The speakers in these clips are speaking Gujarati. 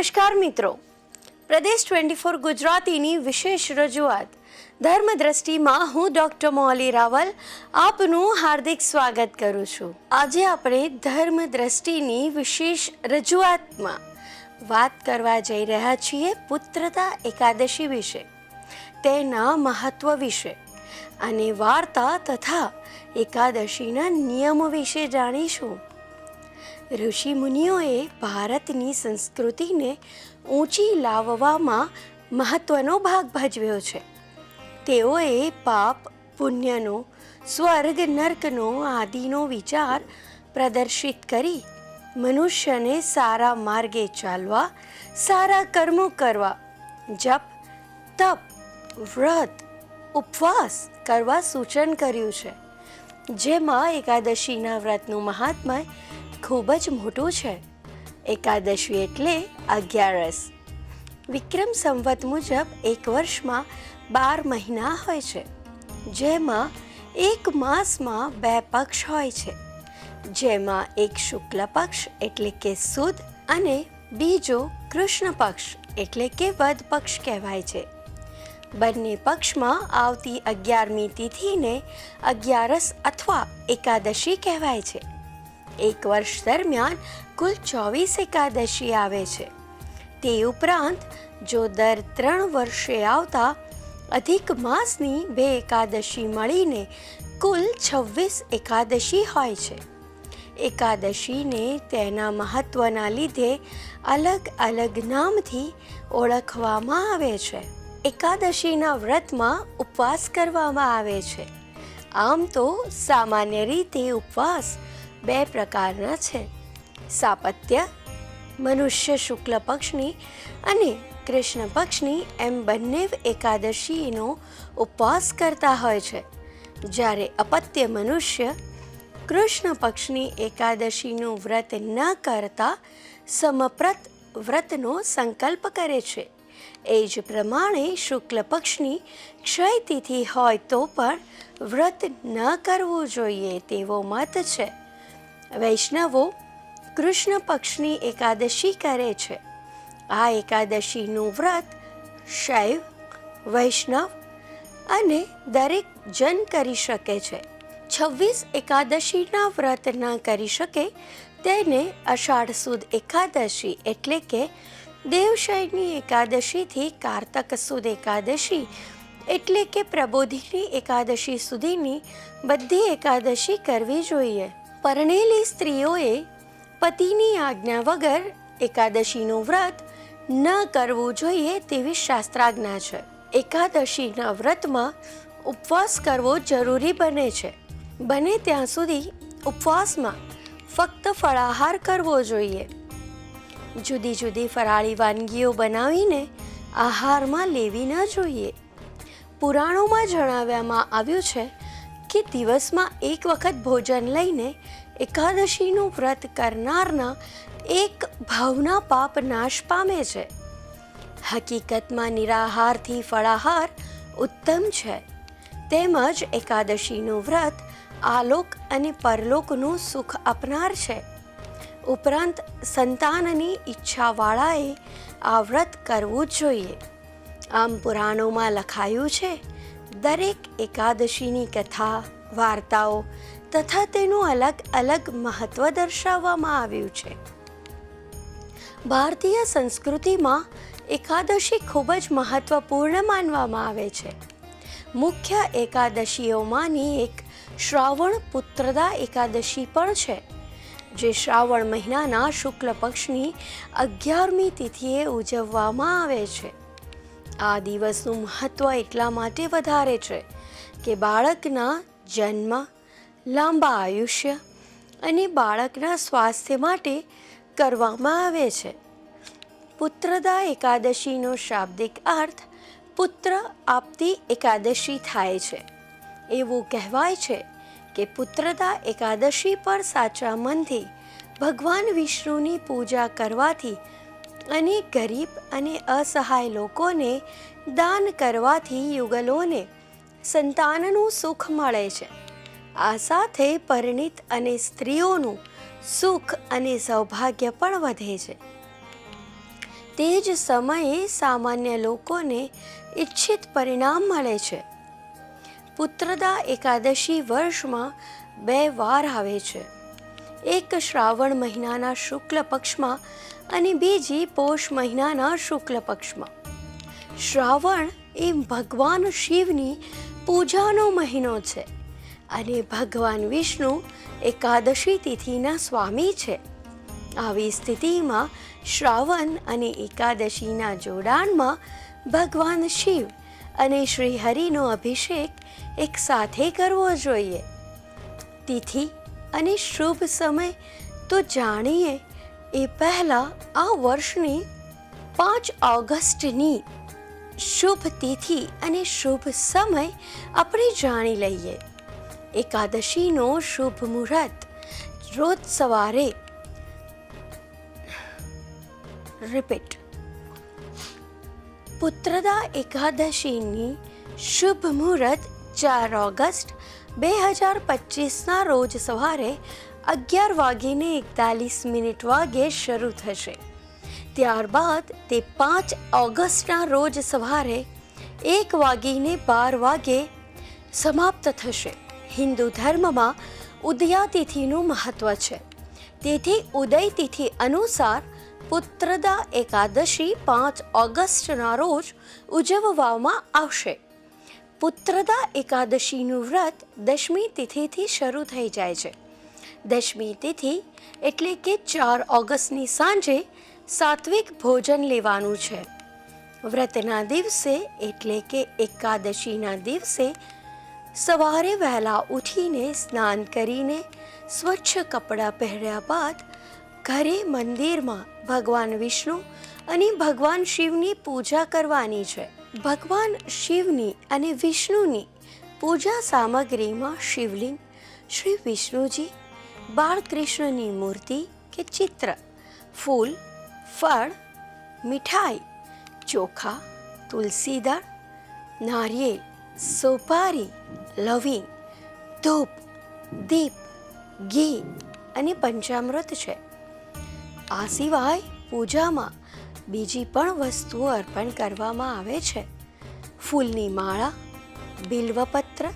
નમસ્કાર મિત્રો. પ્રદેશ ટ્વેન્ટી ફોર ગુજરાતીની વિશેષ રજૂઆત. ધર્મ દ્રષ્ટિમાં હું ડૉક્ટર મોલી રાવલ આપનું હાર્દિક સ્વાગત કરું છું. આજે આપણે ધર્મ દ્રષ્ટિની વિશેષ રજૂઆતમાં વાત કરવા જઈ રહ્યા છીએ પુત્રતા એકાદશી વિશે, તેના મહત્વ વિશે અને વાર્તા તથા એકાદશીના નિયમો વિશે જાણીશું. ઋષિ મુનિઓએ ભારતની સંસ્કૃતિને ઊંચી લાવવામાં મહત્વનો ભાગ ભજવ્યો છે. તેઓએ પાપ, પુણ્યનો, સ્વર્ગ, નર્કનો આદિનો વિચાર પ્રદર્શિત કરી મનુષ્યને સારા માર્ગે ચાલવા, સારા કર્મો કરવા, જપ, તપ, વ્રત, ઉપવાસ કરવા સૂચન કર્યું છે. જેમાં એકાદશીના વ્રતનું મહાત્મય ખૂબ જ મોટું છે. એકાદશી એટલે અગિયારસ. વિક્રમ સંવત મુજબ એક વર્ષમાં બાર મહિના હોય છે. જેમાં એક માસમાં બે પક્ષ હોય છે. જેમાં એક શુક્લ પક્ષ એટલે કે સુદ અને બીજો કૃષ્ણ પક્ષ એટલે કે વદ પક્ષ કહેવાય છે. બંને પક્ષમાં આવતી અગિયારમી તિથિને અગિયારસ અથવા એકાદશી કહેવાય છે. એક વર્ષ દરમિયાન કુલ ચોવીસ એકાદશી આવે છે. તે ઉપરાંત જો દર ત્રણ વર્ષે આવતા અધિક માસની બે એકાદશી મળીને કુલ છવ્વીસ એકાદશી હોય છે. એકાદશીને તેના મહત્વના લીધે અલગ અલગ નામથી ઓળખવામાં આવે છે. એકાદશીના વ્રતમાં ઉપવાસ કરવામાં આવે છે. આમ તો સામાન્ય રીતે ઉપવાસ બે પ્રકારના છે. સાપત્ય, મનુષ્ય શુક્લ પક્ષની અને કૃષ્ણ પક્ષની એમ બંને એકાદશીનો ઉપવાસ કરતા હોય છે. જ્યારે અપત્ય મનુષ્ય કૃષ્ણ પક્ષની એકાદશીનું વ્રત ન કરતા સમપ્રત વ્રતનો સંકલ્પ કરે છે. એ જ પ્રમાણે શુક્લ પક્ષની ક્ષય તિથિ હોય તો પણ વ્રત ન કરવું જોઈએ તેવો મત છે. વૈષ્ણવો કૃષ્ણ પક્ષની એકાદશી કરે છે. આ એકાદશીનું વ્રત શૈવ, વૈષ્ણવ અને દરેક જન કરી શકે છે. છવ્વીસ એકાદશીના વ્રત ન કરી શકે તેને અષાઢ સુદ એકાદશી એટલે કે દેવશયની એકાદશીથી કારતક સુદ એકાદશી એટલે કે પ્રબોધિની એકાદશી સુધીની બધી એકાદશી કરવી જોઈએ. પરણેલી સ્ત્રીઓએ પતિની આજ્ઞા વગર એકાદશીનું વ્રત ન કરવું જોઈએ તેવી શાસ્ત્રાજ્ઞા છે. એકાદશીના વ્રતમાં ઉપવાસ કરવો જરૂરી બને છે. બને ત્યાં સુધી ઉપવાસમાં ફક્ત ફળાહાર કરવો જોઈએ. જુદી જુદી ફરાળી વાનગીઓ બનાવીને આહારમાં લેવી ન જોઈએ. પુરાણોમાં જણાવવામાં આવ્યું છે કે દિવસમાં એક વખત ભોજન લઈને એકાદશીનું વ્રત કરનારના એક ભાવના પાપ નાશ પામે છે. હકીકતમાં નિરાહારથી ફળાહાર ઉત્તમ છે. તેમજ એકાદશીનું વ્રત આલોક અને પરલોકનું સુખ આપનાર છે. ઉપરાંત સંતાનની ઈચ્છાવાળાએ આ વ્રત કરવું જ જોઈએ. આમ પુરાણોમાં લખાયું છે દરેક એકાદશીની કથા, વાર્તાઓ તથા તેનું અલગ અલગ મહત્વ દર્શાવવામાં આવ્યું છે. ભારતીય સંસ્કૃતિમાં એકાદશી ખૂબ જ મહત્વપૂર્ણ માનવામાં આવે છે. મુખ્ય એકાદશીઓમાંની એક શ્રાવણ પુત્રદા એકાદશી પણ છે, જે શ્રાવણ મહિનાના શુક્લ પક્ષની અગિયારમી તિથિએ ઉજવવામાં આવે છે. આ દિવસનું મહત્ત્વ એટલા માટે વધારે છે કે બાળકના જન્મ, લાંબા આયુષ્ય અને બાળકના સ્વાસ્થ્ય માટે કરવામાં આવે છે. પુત્રદા એકાદશીનો શાબ્દિક અર્થ પુત્ર આપતી એકાદશી થાય છે. એવું કહેવાય છે કે પુત્રદા એકાદશી પર સાચા મનથી ભગવાન વિષ્ણુની પૂજા કરવાથી અને ગરીબ અને અસહાય લોકોને દાન કરવાથી યુગલોને સંતાનનું સુખ મળે છે. આ સાથે પરિણિત અને સ્ત્રીઓનું સુખ અને સૌભાગ્ય પણ વધે છે. તે જ સમયે સામાન્ય લોકોને ઈચ્છિત પરિણામ મળે છે. પુત્રદા એકાદશી વર્ષમાં બે વાર આવે છે. એક શ્રાવણ મહિનાના શુક્લ પક્ષમાં અને બીજી પોષ મહિનાના શુક્લ પક્ષમાં. શ્રાવણ એ ભગવાન શિવની પૂજાનો મહિનો છે અને ભગવાન વિષ્ણુ એકાદશી તિથિના સ્વામી છે. આવી સ્થિતિમાં શ્રાવણ અને એકાદશીના જોડાણમાં ભગવાન શિવ અને શ્રી હરિનો અભિષેક એક સાથે કરવો જોઈએ. તિથિ અને શુભ સમય તો જાણીએ એ પહેલાં આ વર્ષની પાંચ ઓગસ્ટની શુભ તિથિ અને શુભ સમય આપણે જાણી લઈએ. એકાદશીનો શુભ મુહૂર્ત રોજ સવારે રિપીટ પુત્રદા એકાદશીની શુભ મુહૂર્ત ચાર ઓગસ્ટ બે હજાર પચીસના રોજ સવારે અગિયાર વાગીને એકતાલીસ મિનિટ વાગે શરૂ થશે. ત્યારબાદ તે પાંચ ઓગસ્ટના રોજ સવારે એક વાગીને બાર વાગે સમાપ્ત થશે. હિન્દુ ધર્મમાં ઉદયાતિથિનું મહત્વ છે. તેથી ઉદય તિથિ અનુસાર પુત્રદા એકાદશી પાંચ ઓગસ્ટના રોજ ઉજવવામાં આવશે. પુત્રદા એકાદશીનું વ્રત દશમી તિથિથી શરૂ થઈ જાય છે. દશમી તિથિ એટલે કે ચાર ઓગસ્ટની સાંજે સાત્વિક ભોજન લેવાનું છે. વ્રતના દિવસે એટલે કે એકાદશીના દિવસે સવારે વહેલા ઉઠીને સ્નાન કરીને સ્વચ્છ કપડાં પહેર્યા બાદ ઘરે મંદિરમાં ભગવાન વિષ્ણુ અને ભગવાન શિવની પૂજા કરવાની છે. ભગવાન શિવની અને વિષ્ણુની પૂજા સામગ્રીમાં શિવલિંગ શ્રી વિષ્ણુજી બાળકૃષ્ણની મૂર્તિ કે ચિત્ર? ફૂલ, ફળ, મીઠાઈ, ચોખા તુલસી દળ નારિયેળ સોપારી, લવિંગ, ધૂપ, દીપ, ઘી અને પંચામૃત છે. આ સિવાય પૂજામાં બીજી પણ વસ્તુઓ અર્પણ કરવામાં આવે છે. ફૂલની માળા, બિલ્વપત્ર,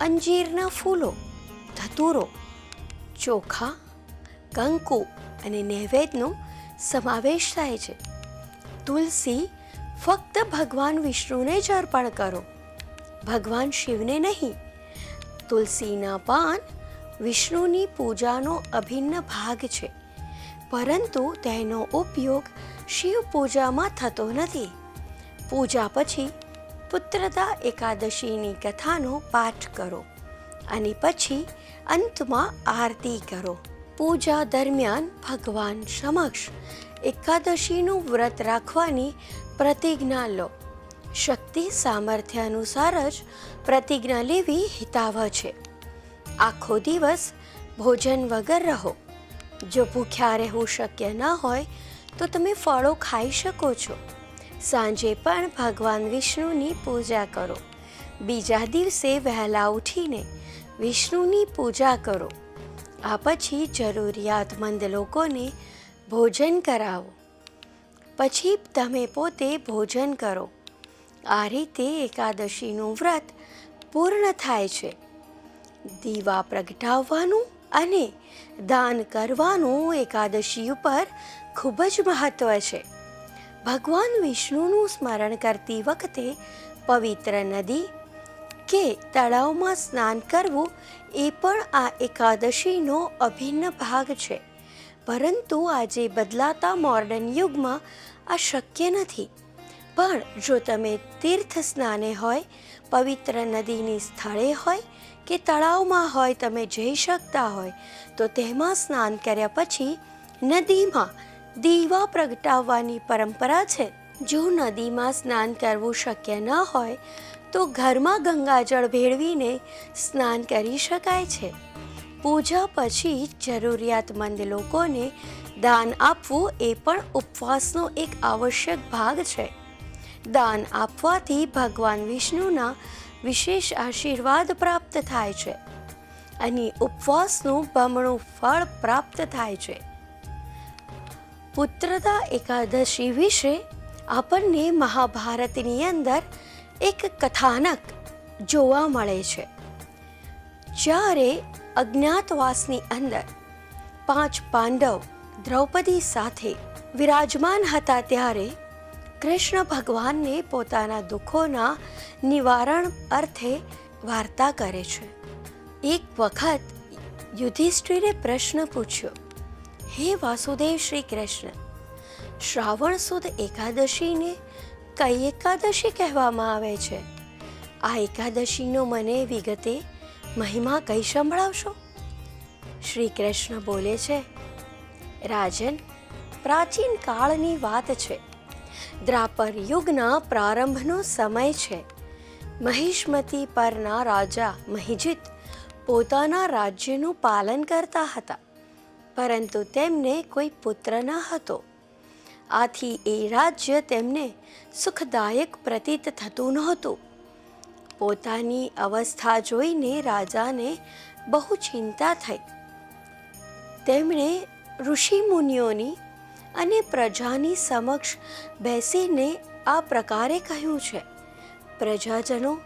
અંજીરના ફૂલો, ધતુરો ચોખા, કંકુ અને નૈવેદ્યનો સમાવેશ થાય છે. તુલસી ફક્ત ભગવાન વિષ્ણુને જ અર્પણ કરો, ભગવાન શિવને નહીં. તુલસીના પાન વિષ્ણુની પૂજાનો અભિન્ન ભાગ છે, પરંતુ તેનો ઉપયોગ શિવ પૂજામાં થતો નથી. પૂજા પછી પુત્રતા એકાદશીની કથાનો પાઠ કરો અને પછી અંતમાં આરતી કરો. પૂજા દરમિયાન ભગવાન સમક્ષ એકાદશીનું વ્રત રાખવાની પ્રતિજ્ઞા લો. શક્તિ સામર્થ્ય અનુસાર જ પ્રતિજ્ઞા લેવી હિતાવહ છે. આખો દિવસ ભોજન વગર રહો. જો ભૂખ્યા રહેવું શક્ય ન હોય, તો તમે ફળો ખાઈ શકો છો. સાંજે પણ ભગવાન વિષ્ણુની પૂજા કરો. બીજા દિવસે વહેલા ઉઠીને વિષ્ણુની પૂજા કરો. આ પછી જરૂરિયાતમંદ લોકોને ભોજન કરાવો. પછી તમે પોતે ભોજન કરો. આ રીતે એકાદશીનું વ્રત પૂર્ણ થાય છે. દીવા પ્રગટાવવાનું અને દાન કરવાનું એકાદશી ઉપર ખૂબ જ મહત્વ છે. ભગવાન વિષ્ણુનું સ્મરણ કરતી વખતે પવિત્ર નદી કે તળાવમાં સ્નાન કરવું એ પણ આ એકાદશીનો અભિન્ન ભાગ છે. પરંતુ આજે બદલાતા મોર્ડન યુગમાં આ શક્ય નથી. પણ જો તમે તીર્થ સ્નાને હોય, પવિત્ર નદીની સ્થળે હોય કે તળાવમાં હોય તમે જઈ શકતા હોય, તો તેમાં સ્નાન કર્યા પછી નદીમાં દીવા પ્રગટાવવાની પરંપરા છે. જો નદીમાં સ્નાન કરવું શક્ય ન હોય તો ઘરમાં ગંગાજળ ભેળવીને સ્નાન કરી શકાય છે. પૂજા પછી જરૂરિયાતમંદ લોકોને દાન આપવું એ પણ ઉપવાસનો એક આવશ્યક ભાગ છે. દાન આપવાથી ભગવાન વિષ્ણુના વિશેષ આશીર્વાદ પ્રાપ્ત થાય છે અને ઉપવાસનું બમણું ફળ પ્રાપ્ત થાય છે. પુત્રતા એકાદશી વિશે આપણને મહાભારતની અંદર એક કથાનક જોવા મળે છે. જ્યારે અજ્ઞાતવાસની અંદર પાંચ પાંડવ દ્રૌપદી સાથે વિરાજમાન હતા ત્યારે કૃષ્ણ ભગવાનને પોતાના દુઃખોના નિવારણ અર્થે વાર્તા કરે છે. એક વખત યુધિષ્ઠિરે પ્રશ્ન પૂછ્યો, હે વાસુદેવ શ્રી કૃષ્ણ, શ્રાવણ સુદ એકાદશીને કઈ એકાદશી કહેવામાં આવે છે? આ એકાદશીનો મને વિગતે મહિમા કઈ સંભળાવશો? શ્રી કૃષ્ણ બોલે છે, રાજન, પ્રાચીન કાળની વાત છે. દ્રાપર યુગના પ્રારંભનો સમય છે. મહિષ્મતી પરના રાજા મહિજિત પોતાના રાજ્યનું પાલન કરતા હતા. પરંતુ તેમને કોઈ પુત્ર ન હતો. આથી એ રાજ્ય તેમને સુખદાયક પ્રતીત થતું નહોતું. પોતાની અવસ્થા જોઈને રાજાને બહુ ચિંતા થઈ. તેમણે ઋષિ મુનિઓની અને પ્રજાની સમક્ષ બેસીને આ પ્રકારે કહ્યું છે, પ્રજાજનો,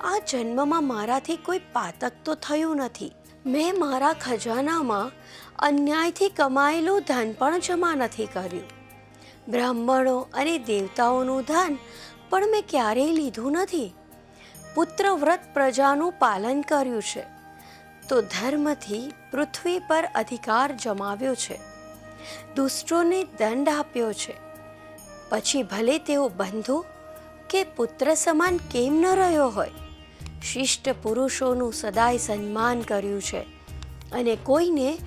આ જન્મમાં મારાથી કોઈ પાતક તો થયું નથી. મેં મારા ખજાનામાં અન્યાયથી કમાયેલું ધન પણ જમા નથી કર્યું. બ્રાહ્મણો અને દેવતાઓનું ધન, પણ મેં ક્યારેય લીધું નથી. પુત્ર વ્રત પ્રજાનું પાલન કર્યું છે. તો ધર્મથી પૃથ્વી પર અધિકાર જમાવ્યો છે. દુષ્ટોને દંડ આપ્યો છે. પછી ભલે તેઓ બંધુ કે પુત્ર સમાન કેમ ન રહ્યો હોય, શિષ્ટ પુરુષોનું સદાય સન્માન કર્યું છે અને કોઈને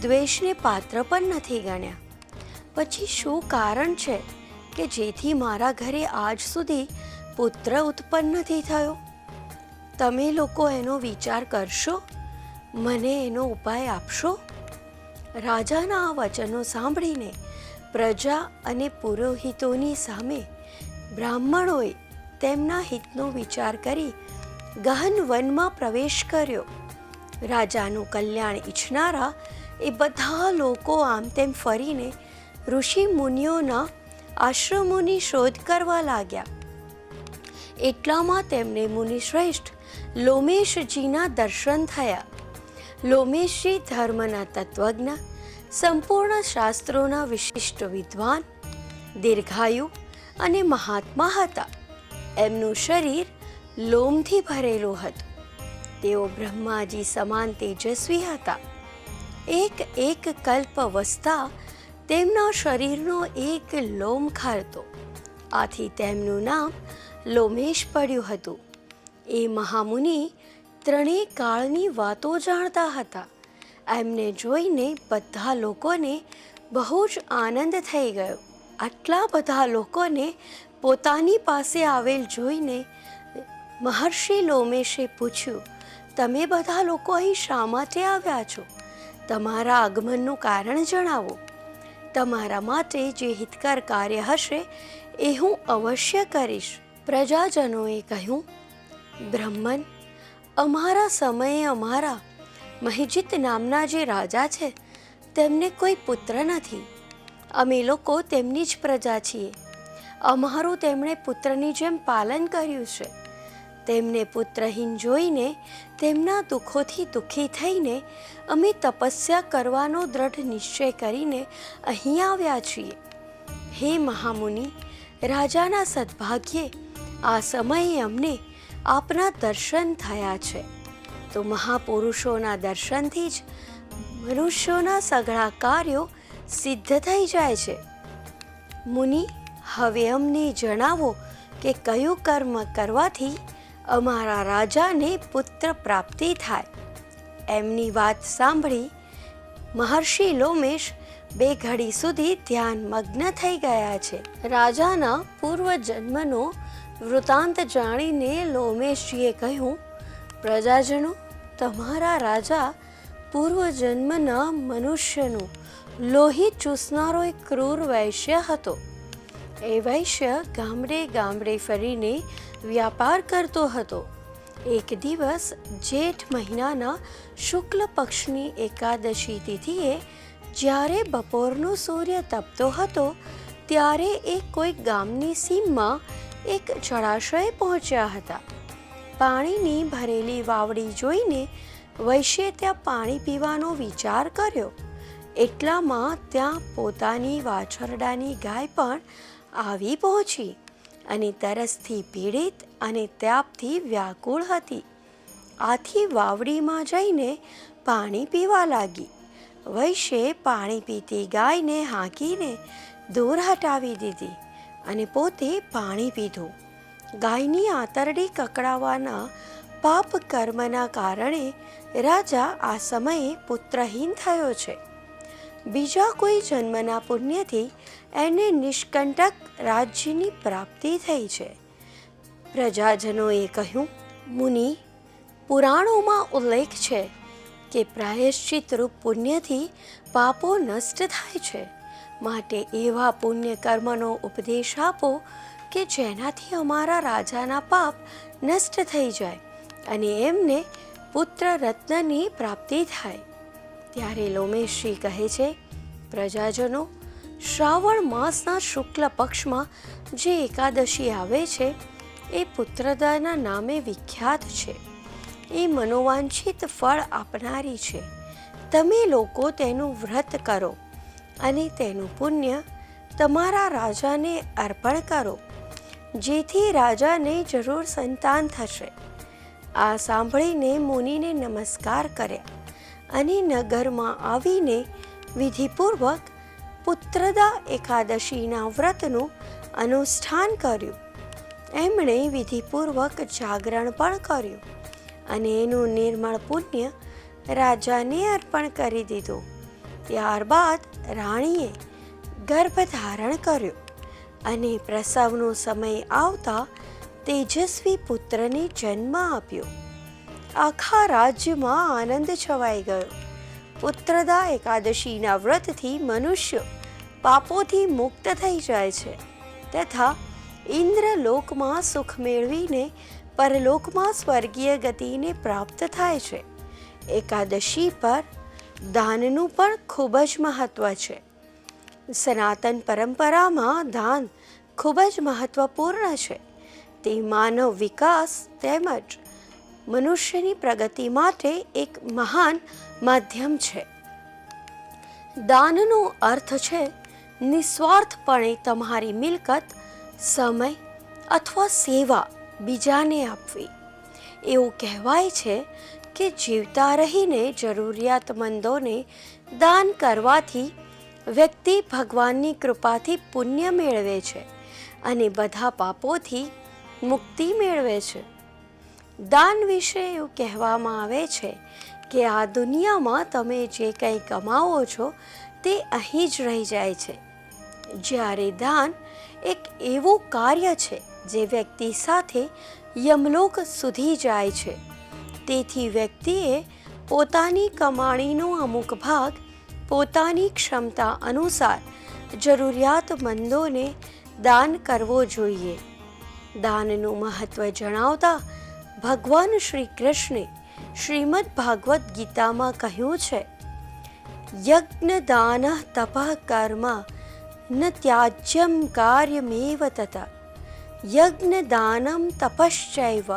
દ્વેષને પાત્ર પણ નથી ગણ્યા. પછી શું કારણ છે કે જેથી મારા ઘરે આજ સુધી પુત્ર ઉત્પન્ન નથી થયો? તમે લોકો એનો વિચાર કરશો? મને એનો ઉપાય આપશો? રાજાના આ વચનો સાંભળીને પ્રજા અને પુરોહિતોની સામે બ્રાહ્મણોએ તેમના હિતનો વિચાર કરી ગહન વનમાં પ્રવેશ કર્યો. રાજાનું કલ્યાણ ઈચ્છનારા એ બધા લોકો આમ તેમ ફરીને ઋષિ મુનિઓના આશ્રમોની શોધ કરવા લાગ્યા. એટલામાં તેમને મુનિશ્રેષ્ઠ લોમેશજીના દર્શન થયા. લોમેશજી ધર્મના તત્વજ્ઞ, સંપૂર્ણ શાસ્ત્રોના વિશિષ્ટ વિદ્વાન, દીર્ઘાયુ અને મહાત્મા હતા. એમનું શરીર લોમથી ભરેલું હતું. તેઓ બ્રહ્માજી સમાન તેજસ્વી હતા. એક એક કલ્પ વસતા તેમના શરીરનો એક લોમ ખારતો. આથી તેમનું નામ લોમેશ પડ્યું હતું. એ મહામુનિ ત્રણેય કાળની વાતો જાણતા હતા. એમને જોઈને બધા લોકોને બહુ જ આનંદ થઈ ગયો. આટલા બધા લોકોને પોતાની પાસે આવેલ જોઈને મહર્ષિ લોમેશે પૂછ્યું, તમે બધા લોકો અહીં શા માટે આવ્યા છો? તમારા આગમનનું કારણ જણાવો. તમારા માટે જે હિતકર કાર્ય હશે, એ હું અવશ્ય કરીશ. પ્રજાજનોએ કહ્યું, બ્રહ્મન, અમારા સમયે અમારા મહિજિત નામના જે રાજા છે, તેમને કોઈ પુત્ર નથી. અમે લોકો તેમની જ પ્રજા છીએ. અમારું તેમણે પુત્રની જેમ પાલન કર્યું છે. તેમને પુત્રહીન જોઈને તેમના દુઃખોથી દુઃખી થઈને અમે તપસ્યા કરવાનો દ્રઢ નિશ્ચય કરીને અહીં આવ્યા છીએ. હે મહામુનિ, રાજાના સદભાગ્યે આ સમયે અમને આપના દર્શન થયા છે. તો મહાપુરુષોના દર્શનથી જ મનુષ્યોના સઘળા કાર્યો સિદ્ધ થઈ જાય છે. મુનિ, હવે અમને જણાવો કે કયું કર્મ કરવાથી અમારા રાજાને પુત્ર પ્રાપ્તિ થાય. એમની વાત સાંભળી મહર્ષિ લોમેશ બે ઘડી સુધી ધ્યાન મગ્ન થઈ ગયા છે. રાજાના પૂર્વ જન્મનો વૃતાંત જાણીને લોમેશજીએ કહ્યું, પ્રજાજનો, તમારા રાજા પૂર્વ જન્મના મનુષ્યનું લોહી ચૂસનારો એક ક્રૂર વૈશ્ય હતો. એ વૈશ્ય ગામડે ગામડે ફરીને વ્યાપાર કરતો હતો. એક દિવસ જેઠ મહિનાના શુક્લ પક્ષની એકાદશી તિથિએ જ્યારે બપોરનો સૂર્ય તપતો હતો, ત્યારે એ કોઈ ગામની સીમમાં એક જળાશય પહોંચ્યા હતા. પાણીની ભરેલી વાવડી જોઈને વૈશ્યે ત્યાં પાણી પીવાનો વિચાર કર્યો. એટલામાં ત્યાં પોતાની વાછરડાની ગાય પણ આવી પહોંચી અને તરસથી પીડિત અને ત્યાપથી વ્યાકુળ હતી. આથી વાવડીમાં જઈને પાણી પીવા લાગી. વૈશ્યે પાણી પીતી ગાયને હાંકીને દૂર હટાવી દીધી અને પોતે પાણી પીધું. ગાયની આંતરડી કકડાવાના પાપ કર્મના કારણે રાજા આ સમયે પુત્રહીન થયો છે. બીજા કોઈ જન્મના પુણ્યથી એને નિષ્કંટક રાજ્યની પ્રાપ્તિ થઈ છે. પ્રજાજનોએ કહ્યું, મુનિ, પુરાણોમાં ઉલ્લેખ છે કે પ્રાયશ્ચિત રૂપ પુણ્યથી પાપો નષ્ટ થાય છે. માટે એવા પુણ્ય કર્મનો ઉપદેશ આપો કે જેનાથી અમારા રાજાના પાપ નષ્ટ થઈ જાય અને એમને પુત્ર રત્નની પ્રાપ્તિ થાય. ત્યારે લોમેશજી કહે છે, પ્રજાજનો શ્રાવણ માસના શુક્લ પક્ષમાં જે એકાદશી આવે છે, એ પુત્રદાના નામે વિખ્યાત છે. એ મનોવાંછિત ફળ આપનારી છે. તમે લોકો તેનું વ્રત કરો અને તેનું પુણ્ય તમારા રાજાને અર્પણ કરો, જેથી રાજાને જરૂર સંતાન થશે. આ સાંભળીને મુનિને નમસ્કાર કર્યા અને નગરમાં આવીને વિધિપૂર્વક પુત્રદા એકાદશીના વ્રતનું અનુષ્ઠાન કર્યું. એમણે વિધિપૂર્વક જાગરણ પણ કર્યું અને એનું નિર્મળ પુણ્ય રાજાને અર્પણ કરી દીધું. ત્યારબાદ રાણીએ ગર્ભ ધારણ કર્યો અને પ્રસવનો સમય આવતા તેજસ્વી પુત્રને જન્મ આપ્યો. આખા રાજ્યમાં આનંદ છવાઈ ગયો. પુત્રદા એકાદશીના વ્રતથી મનુષ્ય પાપોથી મુક્ત થઈ જાય છે. તથા ઇન્દ્રલોકમાં સુખ મેળવીને પરલોકમાં સ્વર્ગીય ગતિને પ્રાપ્ત થાય છે. એકાદશી પર દાનનું પણ ખૂબ જ મહત્વ છે. સનાતન પરંપરામાં દાન ખૂબ જ મહત્વપૂર્ણ છે. તે માનવ વિકાસ તેમજ મનુષ્યની પ્રગતિ માટે એક મહાન માધ્યમ છે. દાનનો અર્થ છે નિસ્વાર્થપણે તમારી મિલકત, સમય અથવા સેવા બીજાને આપવી. એવું કહેવાય છે કે જીવતા રહીને જરૂરિયાતમંદોને દાન કરવાથી વ્યક્તિ ભગવાનની કૃપાથી પુણ્ય મેળવે છે અને બધા પાપોથી મુક્તિ મેળવે છે. દાન વિશે એવું કહેવામાં આવે છે કે આ દુનિયામાં તમે જે કંઈ કમાવો છો તે અહીં જ રહી જાય છે. જ્યારે દાન એક એવું કાર્ય છે જે વ્યક્તિ સાથે યમલોક સુધી જાય છે. તેથી વ્યક્તિએ પોતાની કમાણીનો અમુક ભાગ પોતાની ક્ષમતા અનુસાર જરૂરિયાતમંદોને દાન કરવો જોઈએ. દાનનું મહત્વ જણાવતા ભગવાન શ્રી કૃષ્ણે શ્રીમદ ભાગવત ગીતામાં કહ્યું છે, યજ્ઞ દાન તપ કર્મ ન ત્યાજ્યમ કાર્યમેવ તત યજ્ઞ દાનમ તપશ્ચૈવ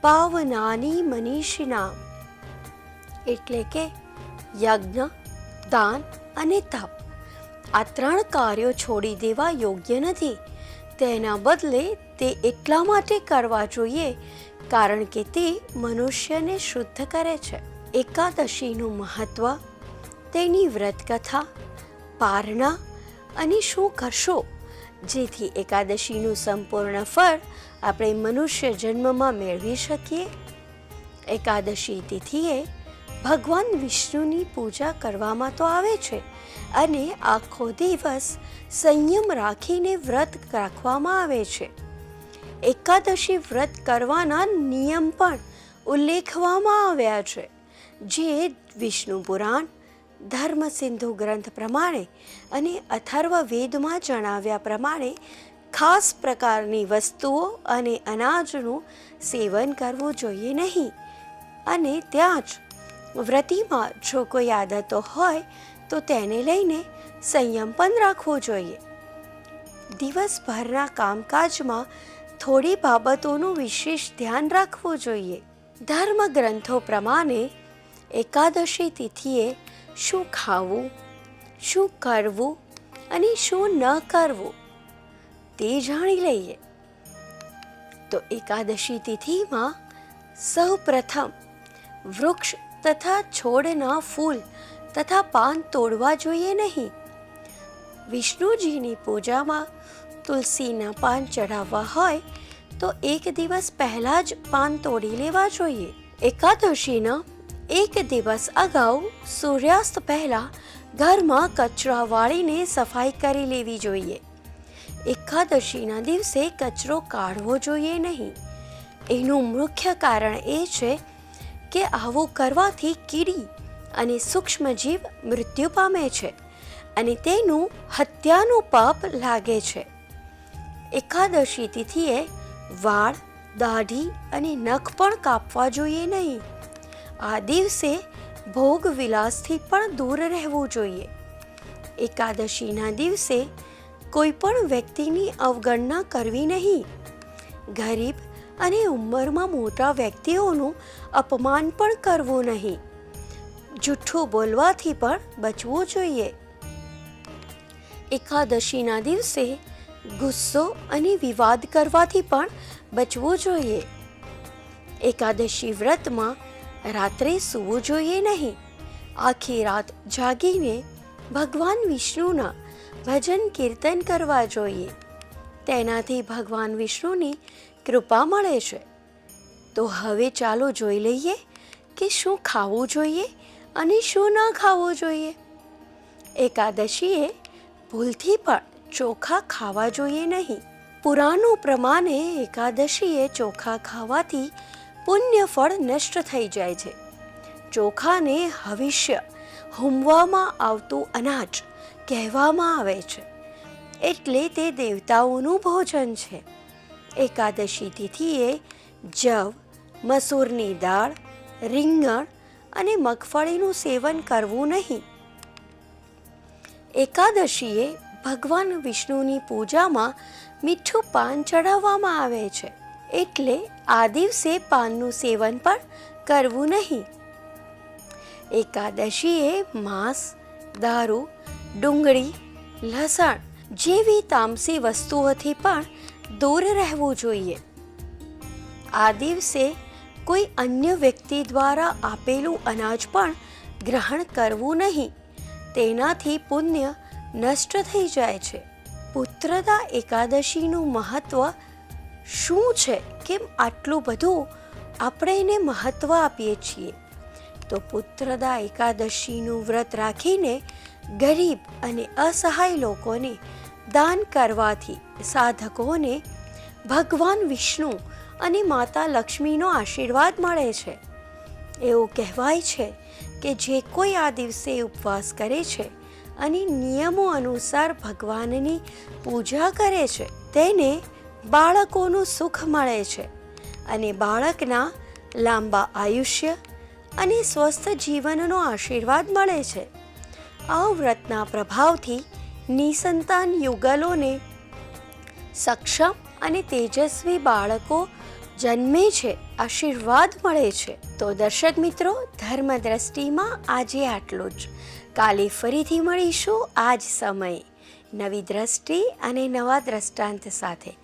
પાવનાની મનીષિના એટલે કે યજ્ઞ, દાન અને તપ। આ ત્રણ કાર્યો છોડી દેવા યોગ્ય નથી। તેના બદલે તે એટલા માટે કરવા જોઈએ, કારણ કે તે મનુષ્યને શુદ્ધ કરે છે। એકાદશીનું મહત્વ, તેની વ્રતકથા, પારણા અને શું કરશો? જેથી એકાદશીનું સંપૂર્ણ ફળ આપણે મનુષ્ય જન્મમાં મેળવી શકીએ. એકાદશી તિથિએ ભગવાન વિષ્ણુની પૂજા કરવામાં તો આવે છે અને આખો દિવસ સંયમ રાખીને વ્રત રાખવામાં આવે છે. એકાદશી વ્રત કરવાના નિયમ પણ ઉલ્લેખવામાં આવ્યા છે. જે વિષ્ણુ પુરાણ ધર્મ સિંધુ ગ્રંથ પ્રમાણે અને અથર્વ વેદમાં જણાવ્યા પ્રમાણે ખાસ પ્રકારની વસ્તુઓ અને અનાજનું સેવન કરવું જોઈએ નહીં. અને ત્યાં જ વ્રતિમાં જો કોઈ આદતો હોય, તો તેને લઈને સંયમ પણ રાખવો જોઈએ. દિવસભરના કામકાજમાં થોડી બાબતોનું વિશેષ ધ્યાન રાખવું જોઈએ. ધર્મ ગ્રંથો પ્રમાણે એકાદશી તિથિએ શું ખાવું, શું કરવું અને શું ન કરવું તે જાણી લઈએ. તો એકાદશી તિથિમાં સૌ પ્રથમ વૃક્ષ તથા છોડના ફૂલ તથા પાન તોડવા જોઈએ નહીં. વિષ્ણુજીની પૂજામાં તુલસીના પાન ચઢાવવા હોય તો એક દિવસ પહેલાં જ પાન તોડી લેવા જોઈએ. એકાદશીના એક દિવસ અગાઉ સૂર્યાસ્ત પહેલાં ઘરમાં કચરા વાળીને સફાઈ કરી લેવી જોઈએ. એકાદશીના દિવસે કચરો કાઢવો જોઈએ નહીં. એનું મુખ્ય કારણ એ છે કે આવું કરવાથી કીડી અને સૂક્ષ્મજીવ મૃત્યુ પામે છે અને તેનું હત્યાનું પાપ લાગે છે. એકાદશી તિથિએ વાળ, દાઢી અને નખ પણ કાપવા જોઈએ નહીં. આ દિવસે ભોગ વિલાસથી પણ દૂર રહેવું જોઈએ. એકાદશીના દિવસે કોઈ પણ વ્યક્તિની અવગણના કરવી નહીં. ગરીબ અને ઉંમરમાં મોટા વ્યક્તિઓનું અપમાન પણ કરવું નહીં. જૂઠું બોલવાથી પણ બચવું જોઈએ. એકાદશીના દિવસે ગુસ્સો અને વિવાદ કરવાથી પણ બચવું જોઈએ. એકાદશી વ્રતમાં રાત્રે સૂવું જોઈએ નહીં. આખી રાત જાગીને ભગવાન વિષ્ણુના ભજન કીર્તન કરવા જોઈએ. તેનાથી ભગવાન વિષ્ણુની કૃપા મળે છે. તો હવે ચાલો જોઈ લઈએ કે શું ખાવું જોઈએ અને શું ન ખાવું જોઈએ. એકાદશીએ ભૂલથી પણ ચોખા ખાવા જોઈએ નહીં. પુરાણો પ્રમાણે એકાદશીએ ચોખા ખાવાથી પુણ્ય ફળ નષ્ટ થઈ જાય છે. ચોખાને હવિષ્ય હુમવામાં આવતું અનાજ કહેવામાં આવે છે. એટલે તે દેવતાઓનું ભોજન છે. એકાદશી તિથિએ જવ, મસૂરની દાળ, રીંગણ અને મગફળીનું સેવન કરવું નહીં. એકાદશીએ ભગવાન વિષ્ણુની પૂજામાં મીઠું પાન ચઢાવવામાં આવે છે. એટલે આ દિવસે પાનનું સેવન પણ કરવું નહીં. એકાદશીએ માંસ, દારૂ, ડુંગળી, લસણ જેવી તામસી વસ્તુઓથી પણ દૂર રહેવું જોઈએ. આ દિવસે કોઈ અન્ય વ્યક્તિ દ્વારા આપેલું અનાજ પણ ગ્રહણ કરવું નહીં. તેનાથી પુણ્ય નષ્ટ થઈ જાય છે. પુત્રદા એકાદશીનું મહત્વ શું છે? કેમ આટલું બધું આપણે એને મહત્વ આપીએ છીએ? તો પુત્રદા એકાદશીનું વ્રત રાખીને ગરીબ અને અસહાય લોકોને દાન કરવાથી સાધકોને ભગવાન વિષ્ણુ અને માતા લક્ષ્મીનો આશીર્વાદ મળે છે. એવું કહેવાય છે કે જે કોઈ આ દિવસે ઉપવાસ કરે છે અને નિયમો અનુસાર ભગવાનની પૂજા કરે છે, તેને બાળકોનું સુખ મળે છે અને બાળકના લાંબા આયુષ્ય અને સ્વસ્થ જીવનનો આશીર્વાદ મળે છે. આ વ્રતના પ્રભાવથી નિસંતાન યુગલોને સક્ષમ અને તેજસ્વી બાળકો જન્મે છે, આશીર્વાદ મળે છે. તો દર્શક મિત્રો ધર્મ દ્રષ્ટિમાં આજે આટલું જ. કાલે ફરીથી મળીશું આ જ સમયે. નવી દ્રષ્ટિ અને નવા દ્રષ્ટાંત સાથે.